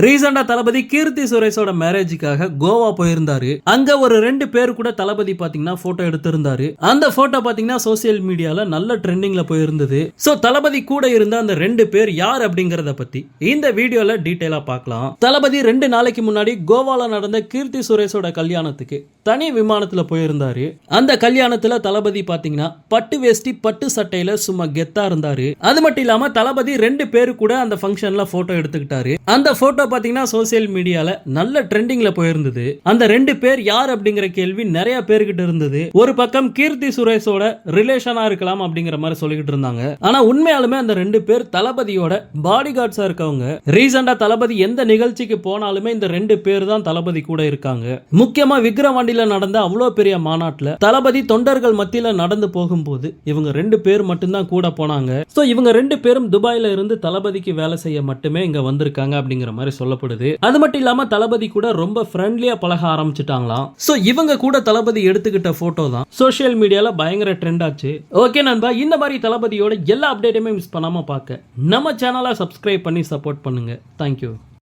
ரீசெண்டா தளபதி கீர்த்தி சுரேஷோட மேரேஜுக்காக கோவா போயிருந்தாரு. அங்க ஒரு ரெண்டு பேர் கூட தளபதி பாத்தீங்கன்னா போட்டோ எடுத்திருந்தாரு. அந்த போட்டோ பாத்தீங்கன்னா சோசியல் மீடியால நல்ல ட்ரெண்டிங்ல போயிருந்தது. சோ தளபதி கூட இருந்த அந்த ரெண்டு பேர் யார் அப்படிங்கறத பத்தி இந்த வீடியோல டீட்டெயிலா பார்க்கலாம். தளபதி ரெண்டு நாளைக்கு முன்னாடி கோவால நடந்த கீர்த்தி சுரேஷோட கல்யாணத்துக்கு தனி விமானத்துல போயிருந்தாரு. அந்த கல்யாணத்துல தளபதி பாத்தீங்கன்னா பட்டு வேஷ்டி பட்டு சட்டையில சும்மா கெத்தா இருந்தாரு. அது மட்டும் இல்லாம தளபதி ரெண்டு பேரு கூட அந்த ஃபங்க்ஷன்ல போட்டோ எடுத்துக்கிட்டாரு. அந்த போட்டோ பாத்தீங்கன்னா சோசியல் மீடியால நல்ல ட்ரெண்டிங்ல போயிருந்தது. அந்த ரெண்டு பேர் யார் அப்படிங்கிற கேள்வி நிறைய பேர்கிட்ட இருந்தது. ஒரு பக்கம் கீர்த்தி சுரேஷோட ரிலேஷனா இருக்கலாம் அப்படிங்கிற மாதிரி சொல்லிக்கிட்டு இருந்தாங்க. ஆனா உண்மையாலுமே அந்த ரெண்டு பேர் தளபதியோட பாடி கார்ட்ஸா இருக்கவங்க. ரீசெண்டா தளபதி எந்த நிகழ்ச்சிக்கு போனாலுமே இந்த ரெண்டு பேர் தான் தளபதி கூட இருக்காங்க. முக்கியமா விக்ரவாண்டியில நடந்த அவ்வளோ பெரிய மாநாட்டுல தளபதி தொண்டர்கள் மத்தியில நடந்து போகும்போது இவங்க ரெண்டு பேர் மட்டும்தான் கூட போனாங்க. சோ இவங்க ரெண்டு பேரும் துபாயில இருந்து தளபதிக்கு வேலை செய்ய மட்டுமே இங்க வந்திருக்காங்க அப்படிங்கிற மாதிரி சொல்லப்படுது. அது மட்டும் இல்லாம தளபதி கூட ரொம்ப ஃப்ரெண்ட்லியா பழக ஆரம்பிச்சுட்டாங்களாம். சோ இவங்க கூட தளபதி எடுத்துக்கிட்ட போட்டோ தான். சோசியல் மீடியால பயங்கர ட்ரெண்ட் ஆச்சு. ஓகே நண்பா இந்த மாதிரி தளபதியோட எல்லா அப்டேட்டுமே மிஸ் பண்ணாம பார்க்க நம்ம சேனலை சப்ஸ்கிரைப் பண்ணி சப்போர்ட் பண்ணுங்க. தேங்க்யூ